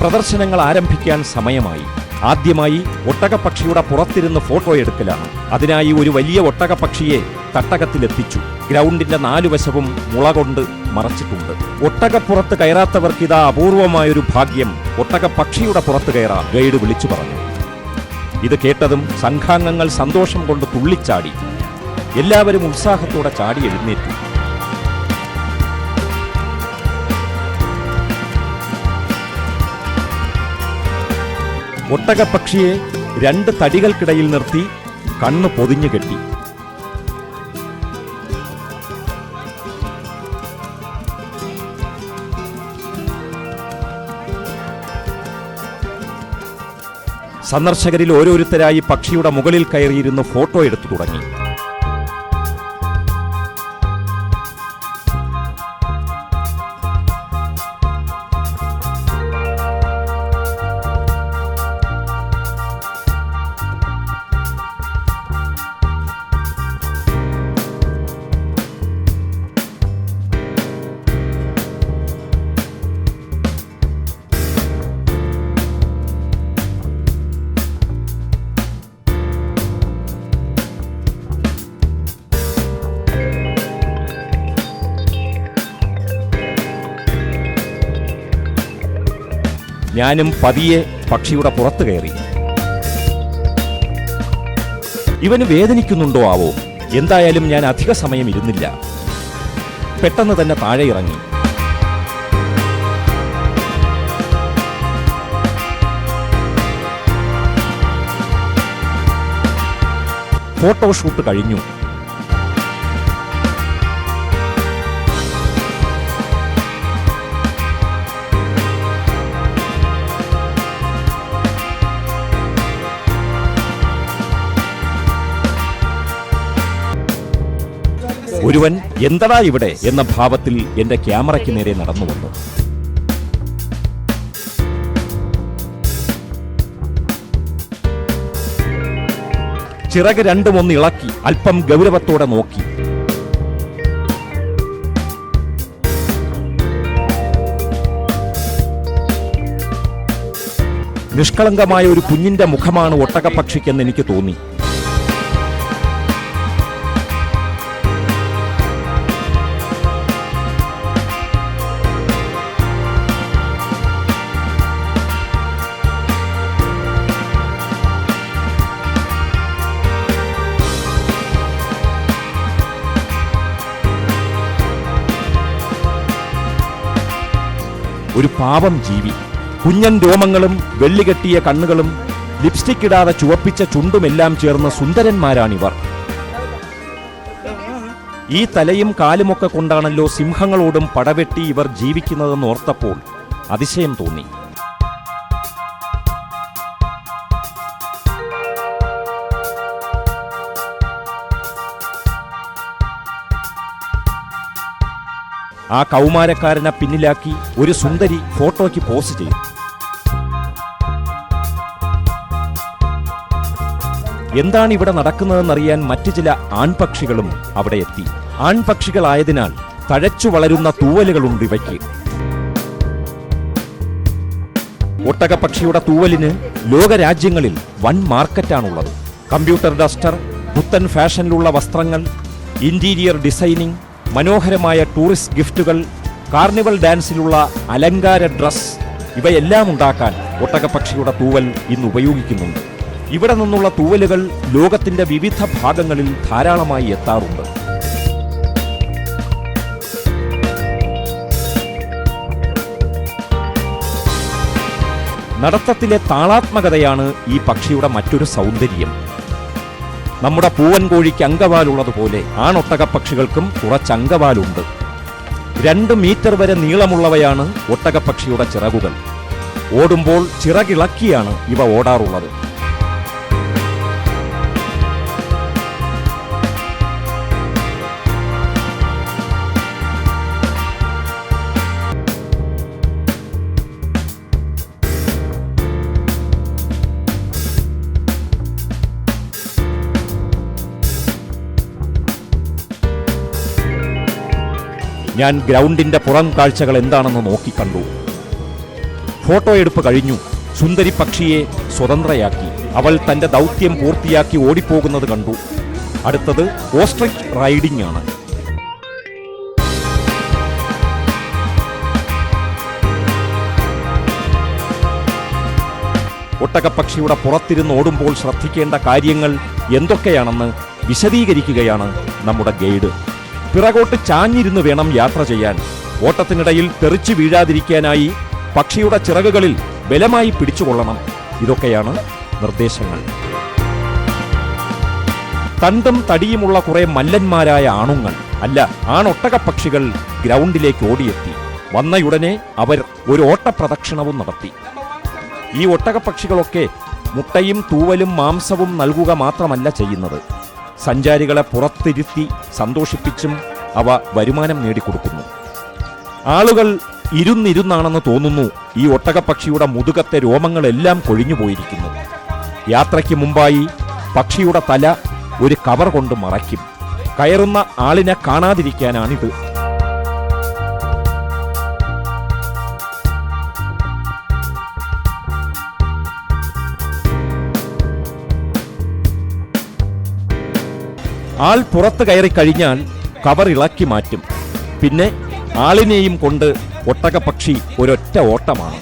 പ്രദർശനങ്ങൾ ആരംഭിക്കാൻ സമയമായി. ആദ്യമായി ഒട്ടകപ്പക്ഷിയുടെ പുറത്തിരുന്ന് ഫോട്ടോ എടുക്കലാണ്. അതിനായി ഒരു വലിയ ഒട്ടകപ്പക്ഷിയെ തട്ടകത്തിലെത്തിച്ചു. ഗ്രൗണ്ടിന്റെ നാലു വശവും മുള കൊണ്ട് മറച്ചിട്ടുണ്ട്. ഒട്ടകപ്പുറത്ത് കയറാത്തവർക്ക് ഇതാ അപൂർവമായൊരു ഭാഗ്യം ഒട്ടകപ്പക്ഷിയുടെ പുറത്ത് കയറാം ഗൈഡ് വിളിച്ചു പറഞ്ഞു. ഇത് കേട്ടതും സംഘാംഗങ്ങൾ സന്തോഷം കൊണ്ട് തുള്ളിച്ചാടി. എല്ലാവരും ഉത്സാഹത്തോടെ ചാടി എഴുന്നേറ്റു. ഒട്ടകപ്പക്ഷിയെ രണ്ട് തടികൾക്കിടയിൽ നിർത്തി കണ്ണ് പൊതിഞ്ഞു കെട്ടി. സന്ദർശകരിൽ ഓരോരുത്തരായി പക്ഷിയുടെ മുകളിൽ കയറിയിരുന്ന് ഫോട്ടോ എടുത്തു തുടങ്ങി. ഞാനും പതിയെ പക്ഷിയുടെ പുറത്തു കയറി. ഇവന് വേദനിക്കുന്നുണ്ടോ ആവോ? എന്തായാലും ഞാൻ അധിക സമയം ഇരുന്നില്ല. പെട്ടെന്ന് തന്നെ താഴെ ഇറങ്ങി. ഫോട്ടോഷൂട്ട് കഴിഞ്ഞു. ഒരുവൻ എന്തടാ ഇവിടെ എന്ന ഭാവത്തിൽ എന്റെ ക്യാമറയ്ക്ക് നേരെ നടന്നു വന്നു ചിറക് രണ്ടും ഒന്ന് ഇളക്കി അല്പം ഗൗരവത്തോടെ നോക്കി. നിഷ്കളങ്കമായ ഒരു കുഞ്ഞിന്റെ മുഖമാണ് ഒട്ടകപക്ഷിക്കെന്ന് എനിക്ക് തോന്നി. ഒരു പാപം ജീവി. കുഞ്ഞൻ രോമങ്ങളും വെള്ളികെട്ടിയ കണ്ണുകളും ലിപ്സ്റ്റിക് ഇടാതെ ചുവപ്പിച്ച ചുണ്ടുമെല്ലാം ചേർന്ന സുന്ദരന്മാരാണിവർ. ഈ തലയും കാലുമൊക്കെ കൊണ്ടാണല്ലോ സിംഹങ്ങളോടും പടവെട്ടി ഇവർ ജീവിക്കുന്നതെന്ന് ഓർത്തപ്പോൾ അതിശയം തോന്നി. ആ കൗമാരക്കാരനെ പിന്നിലാക്കി ഒരു സുന്ദരി ഫോട്ടോയ്ക്ക് പോസ്റ്റ് ചെയ്തു. എന്താണ് ഇവിടെ നടക്കുന്നതെന്നറിയാൻ മറ്റു ചില ആൺപക്ഷികളും അവിടെ എത്തി. ആൺപക്ഷികളായതിനാൽ തഴച്ചു വളരുന്ന തൂവലുകളുണ്ട് ഇവയ്ക്ക്. ഒട്ടകപക്ഷിയുടെ തൂവലിന് ലോകരാജ്യങ്ങളിൽ വൻ മാർക്കറ്റാണുള്ളത്. കമ്പ്യൂട്ടർ ഡസ്റ്റർ പുത്തൻ ഫാഷനിലുള്ള വസ്ത്രങ്ങൾ ഇന്റീരിയർ ഡിസൈനിങ് മനോഹരമായ ടൂറിസ്റ്റ് ഗിഫ്റ്റുകൾ കാർണിവൽ ഡാൻസിലുള്ള അലങ്കാര ഡ്രസ് ഇവയെല്ലാം ഉണ്ടാക്കാൻ ഒട്ടകപ്പക്ഷിയുടെ തൂവൽ ഇന്ന് ഉപയോഗിക്കുന്നുണ്ട്. ഇവിടെ നിന്നുള്ള തൂവലുകൾ ലോകത്തിന്റെ വിവിധ ഭാഗങ്ങളിൽ ധാരാളമായി എത്താറുണ്ട്. നടത്തത്തിലെ താളാത്മകതയാണ് ഈ പക്ഷിയുടെ മറ്റൊരു സൗന്ദര്യം. നമ്മുടെ പൂവൻ കോഴിക്ക് അങ്കവാലുള്ളതുപോലെ ആണൊട്ടകപ്പക്ഷികൾക്കും കുറച്ച് അങ്കവാലുണ്ട്. രണ്ട് മീറ്റർ വരെ നീളമുള്ളവയാണ് ഒട്ടകപ്പക്ഷിയുടെ ചിറകുകൾ. ഓടുമ്പോൾ ചിറകിളക്കിയാണ് ഇവ ഓടാറുള്ളത്. ഞാൻ ഗ്രൗണ്ടിന്റെ പുറം കാഴ്ചകൾ എന്താണെന്ന് നോക്കിക്കണ്ടു ഫോട്ടോ എടുപ്പ് കഴിഞ്ഞു. സുന്ദരി പക്ഷിയെ സ്വതന്ത്രയാക്കി. അവൾ തന്റെ ദൗത്യം പൂർത്തിയാക്കി ഓടിപ്പോകുന്നത് കണ്ടു. അടുത്തത് ഓസ്ട്രിച്ച് റൈഡിംഗ് ആണ്. ഒട്ടകപ്പക്ഷിയുടെ പുറത്തിരുന്ന് ഓടുമ്പോൾ ശ്രദ്ധിക്കേണ്ട കാര്യങ്ങൾ എന്തൊക്കെയാണെന്ന് വിശദീകരിക്കുകയാണ് നമ്മുടെ ഗൈഡ്. പിറകോട്ട് ചാഞ്ഞിരുന്ന് വേണം യാത്ര ചെയ്യാൻ. ഓട്ടത്തിനിടയിൽ തെറിച്ചു വീഴാതിരിക്കാനായി പക്ഷിയുടെ ചിറകുകളിൽ ബലമായി പിടിച്ചുകൊള്ളണം ഇതൊക്കെയാണ് നിർദ്ദേശങ്ങൾ. തണ്ടും തടിയുമുള്ള കുറെ മല്ലന്മാരായ ആണുങ്ങൾ. അല്ല ആണൊട്ടകപ്പക്ഷികൾ ഗ്രൗണ്ടിലേക്ക് ഓടിയെത്തി. വന്നയുടനെ അവർ ഒരു ഓട്ടപ്രദക്ഷിണവും നടത്തി. ഈ ഒട്ടകപ്പക്ഷികളൊക്കെ മുട്ടയും തൂവലും മാംസവും നൽകുക മാത്രമല്ല ചെയ്യുന്നത്. സഞ്ചാരികളെ പുറത്തിരുത്തി സന്തോഷിപ്പിച്ചും അവ വരുമാനം നേടിക്കൊടുക്കുന്നു. ആളുകൾ ഇരുന്നിരുന്നാണെന്ന് തോന്നുന്നു ഈ ഒട്ടകപ്പക്ഷിയുടെ മുതുകത്തെ രോമങ്ങളെല്ലാം കൊഴിഞ്ഞുപോയിരിക്കുന്നു യാത്രയ്ക്ക് മുമ്പായി പക്ഷിയുടെ തല ഒരു കവർ കൊണ്ട് മറയ്ക്കും. കയറുന്ന ആളിനെ കാണാതിരിക്കാനാണിത്. ആൾ പുറത്ത് കയറി കഴിഞ്ഞാൽ കവർ ഇളക്കി മാറ്റും. പിന്നെ ആളിനെയും കൊണ്ട് ഒട്ടകപക്ഷി ഒരൊറ്റ ഓട്ടമാണ്.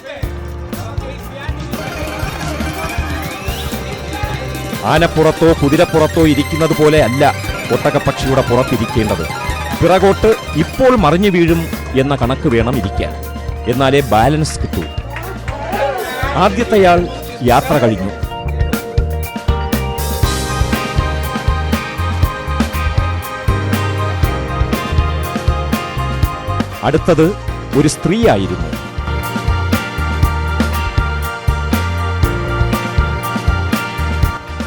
ആനപ്പുറത്തോ കുതിരപ്പുറത്തോ ഇരിക്കുന്നത് പോലെ അല്ല ഒട്ടകപ്പക്ഷിയുടെ പുറത്തിരിക്കേണ്ടത്. പിറകോട്ട് ഇപ്പോൾ മറിഞ്ഞു വീഴും എന്ന കണക്ക് വേണം ഇരിക്കാൻ. എന്നാലേ ബാലൻസ് കിട്ടൂ. ആദ്യത്തെയാൾ യാത്ര കഴിഞ്ഞു. അടുത്തത് ഒരു സ്ത്രീയായിരുന്നു.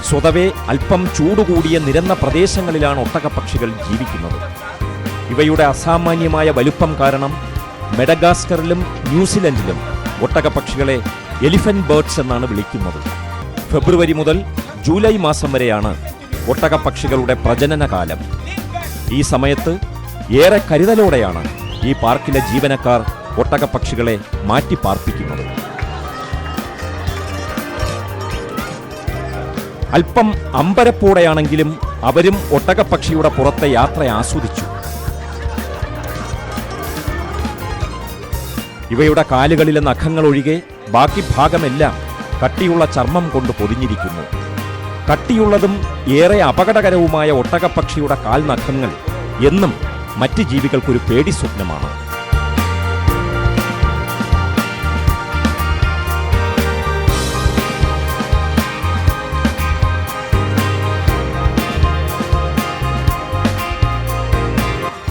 സ്വതവേ അല്പം ചൂടുകൂടിയ നിരന്ന പ്രദേശങ്ങളിലാണ് ഒട്ടകപ്പക്ഷികൾ ജീവിക്കുന്നത്. ഇവയുടെ അസാമാന്യമായ വലുപ്പം കാരണം മെഡഗാസ്കറിലും ന്യൂസിലൻഡിലും ഒട്ടകപ്പക്ഷികളെ എലിഫന്റ് ബേർഡ്സ് എന്നാണ് വിളിക്കുന്നത്. ഫെബ്രുവരി മുതൽ ജൂലൈ മാസം വരെയാണ് ഒട്ടകപ്പക്ഷികളുടെ പ്രജനനകാലം. ഈ സമയത്ത് ഏറെ കരുതലോടെയാണ് ഈ പാർക്കിലെ ജീവനക്കാർ ഒട്ടകപ്പക്ഷികളെ മാറ്റി പാർപ്പിക്കുന്നത്. അല്പം അമ്പരപ്പോടെയാണെങ്കിലും അവരും ഒട്ടകപ്പക്ഷിയുടെ പുറത്തെ യാത്ര ആസ്വദിച്ചു. ഇവയുടെ കാലുകളിലെ നഖങ്ങൾ ഒഴികെ ബാക്കി ഭാഗമെല്ലാം കട്ടിയുള്ള ചർമ്മം കൊണ്ട് പൊതിഞ്ഞിരിക്കുന്നു. കട്ടിയുള്ളതും ഏറെ അപകടകരവുമായ ഒട്ടകപ്പക്ഷിയുടെ കാൽ നഖങ്ങൾ എന്നും മറ്റ് ജീവികൾക്കൊരു പേടി സ്വപ്നമാണ്.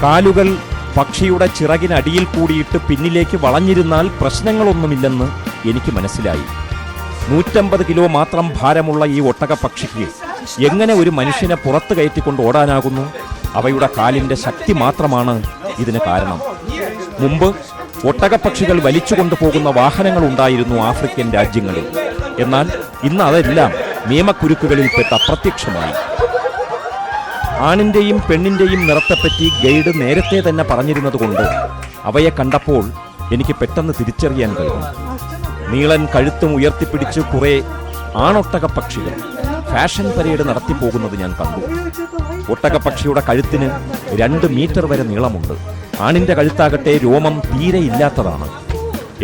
കാലുകൾ പക്ഷിയുടെ ചിറകിനടിയിൽ കൂടിയിട്ട് പിന്നിലേക്ക് വളഞ്ഞിരുന്നാൽ പ്രശ്നങ്ങളൊന്നുമില്ലെന്ന് എനിക്ക് മനസ്സിലായി. നൂറ്റമ്പത് കിലോ മാത്രം ഭാരമുള്ള ഈ ഒട്ടകപ്പക്ഷിക്ക് എങ്ങനെ ഒരു മനുഷ്യനെ പുറത്ത് കയറ്റിക്കൊണ്ട് ഓടാനാകുന്നു? അവയുടെ കാലിന്റെ ശക്തി മാത്രമാണ് ഇതിന് കാരണം. മുമ്പ് ഒട്ടകപ്പക്ഷികൾ വലിച്ചുകൊണ്ടു പോകുന്ന വാഹനങ്ങൾ ഉണ്ടായിരുന്നു ആഫ്രിക്കൻ രാജ്യങ്ങളിൽ. എന്നാൽ ഇന്ന് അതെല്ലാം നിയമക്കുരുക്കുകളിൽപ്പെട്ട് അപ്രത്യക്ഷമായി. ആണിന്റെയും പെണ്ണിന്റെയും നിറത്തെപ്പറ്റി ഗൈഡ് നേരത്തെ തന്നെ പറഞ്ഞിരുന്നതുകൊണ്ട് അവയെ കണ്ടപ്പോൾ എനിക്ക് പെട്ടെന്ന് തിരിച്ചറിയാൻ കഴിഞ്ഞു നീളൻ കഴുത്തും ഉയർത്തിപ്പിടിച്ച് കുറെ ആണൊട്ടക പക്ഷികൾ ഫാഷൻ പരേഡ് നടത്തിപ്പോകുന്നത് ഞാൻ കണ്ടു. ഒട്ടകപ്പക്ഷിയുടെ കഴുത്തിന് രണ്ട് മീറ്റർ വരെ നീളമുണ്ട്. ആണിന്റെ കഴുത്താകട്ടെ രോമം തീരെ ഇല്ലാത്തതാണ്.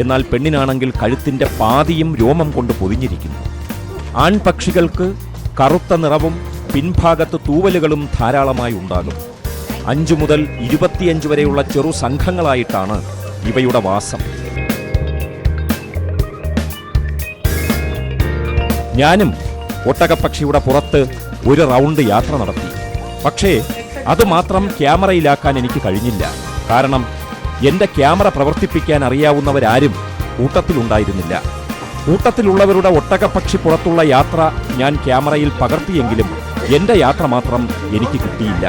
എന്നാൽ പെണ്ണിനാണെങ്കിൽ കഴുത്തിന്റെ പാതിയും രോമം കൊണ്ട് പൊതിഞ്ഞിരിക്കുന്നു. ആൺപക്ഷികൾക്ക് കറുത്ത നിറവും പിൻഭാഗത്ത് തൂവലുകളും ധാരാളമായി ഉണ്ടാകും. അഞ്ചു മുതൽ ഇരുപത്തിയഞ്ച് വരെയുള്ള ചെറു സംഘങ്ങളായിട്ടാണ് ഇവയുടെ വാസം. ഞാനും ഒട്ടകപ്പക്ഷിയുടെ പുറത്ത് ഒരു റൗണ്ട് യാത്ര നടത്തി. പക്ഷേ അതുമാത്രം ക്യാമറയിലാക്കാൻ എനിക്ക് കഴിഞ്ഞില്ല. കാരണം എന്റെ ക്യാമറ പ്രവർത്തിപ്പിക്കാൻ അറിയാവുന്നവരാരും കൂട്ടത്തിലുണ്ടായിരുന്നില്ല. കൂട്ടത്തിലുള്ളവരുടെ ഒട്ടകപ്പക്ഷി പുറത്തുള്ള യാത്ര ഞാൻ ക്യാമറയിൽ പകർത്തിയെങ്കിലും എന്റെ യാത്ര മാത്രം എനിക്ക് കിട്ടിയില്ല.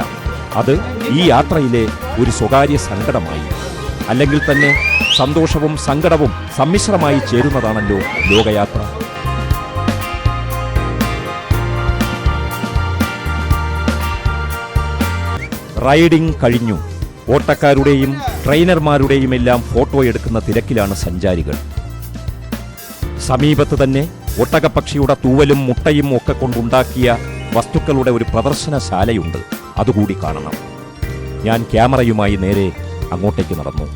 അത് ഈ യാത്രയിലെ ഒരു സ്വകാര്യ സങ്കടമായി. അല്ലെങ്കിൽ തന്നെ സന്തോഷവും സങ്കടവും സമ്മിശ്രമായി ചേരുന്നതാണല്ലോ ലോകയാത്ര. റൈഡിംഗ് കഴിഞ്ഞു. ഓട്ടക്കാരുടെയും ട്രെയിനർമാരുടെയും എല്ലാം ഫോട്ടോ എടുക്കുന്ന തിരക്കിലാണ് സഞ്ചാരികൾ. സമീപത്ത് തന്നെ ഒട്ടകപ്പക്ഷിയുടെ തൂവലും മുട്ടയും ഒക്കെ കൊണ്ടുണ്ടാക്കിയ വസ്തുക്കളുടെ ഒരു പ്രദർശനശാലയുണ്ട്. അതുകൂടി കാണണം. ഞാൻ ക്യാമറയുമായി നേരെ അങ്ങോട്ടേക്ക് നടന്നു.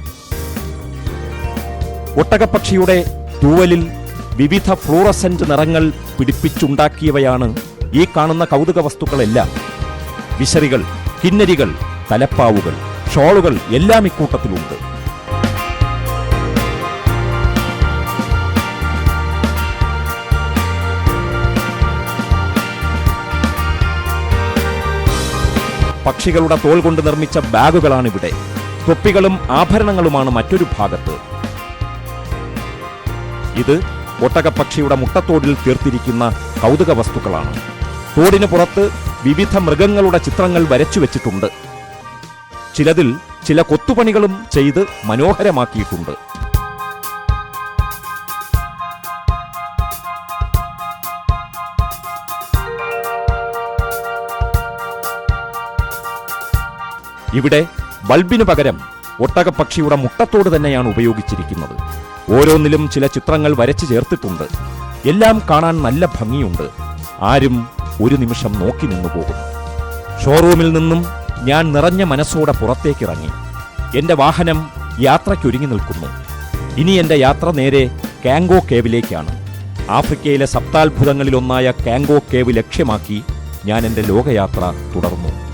ഒട്ടകപ്പക്ഷിയുടെ തൂവലിൽ വിവിധ ഫ്ലൂറസെന്റ് നിറങ്ങൾ പിടിപ്പിച്ചുണ്ടാക്കിയവയാണ് ഈ കാണുന്ന കൗതുക വസ്തുക്കളെല്ലാം വിശറികൾ കിന്നരികൾ തലപ്പാവുകൾ ഷോളുകൾ എല്ലാം ഇക്കൂട്ടത്തിലുണ്ട്. പക്ഷികളുടെ തോൽ കൊണ്ട് നിർമ്മിച്ച ബാഗുകളാണിവിടെ. തൊപ്പികളും ആഭരണങ്ങളുമാണ് മറ്റൊരു ഭാഗത്ത്. ഇത് ഒട്ടകപ്പക്ഷിയുടെ മുട്ടത്തോടിൽ തീർത്തിരിക്കുന്ന കൗതുക വസ്തുക്കളാണ് തോടിന് പുറത്ത് വിവിധ മൃഗങ്ങളുടെ ചിത്രങ്ങൾ വരച്ചു വെച്ചിട്ടുണ്ട്. ചിലതിൽ ചില കൊത്തുപണികളും ചെയ്ത് മനോഹരമാക്കിയിട്ടുണ്ട്. ഇവിടെ ബൾബിനു പകരം ഒട്ടകപ്പക്ഷിയുടെ മുട്ടത്തോട് തന്നെയാണ് ഉപയോഗിച്ചിരിക്കുന്നത്. ഓരോന്നിലും ചില ചിത്രങ്ങൾ വരച്ചു ചേർത്തിട്ടുണ്ട്. എല്ലാം കാണാൻ നല്ല ഭംഗിയുണ്ട്. ആരും ഒരു നിമിഷം നോക്കി നിന്നു പോകുന്നു ഷോറൂമിൽ നിന്നും ഞാൻ നിറഞ്ഞ മനസ്സോടെ പുറത്തേക്കിറങ്ങി. എന്റെ വാഹനം യാത്രയ്ക്കൊരുങ്ങി നിൽക്കുന്നു. ഇനി എന്റെ യാത്ര നേരെ കാങ്കോ കേവിലേക്കാണ്. ആഫ്രിക്കയിലെ സപ്താത്ഭുതങ്ങളിലൊന്നായ കാങ്കോ കേവ് ലക്ഷ്യമാക്കി ഞാൻ എന്റെ ലോകയാത്ര തുടർന്നു.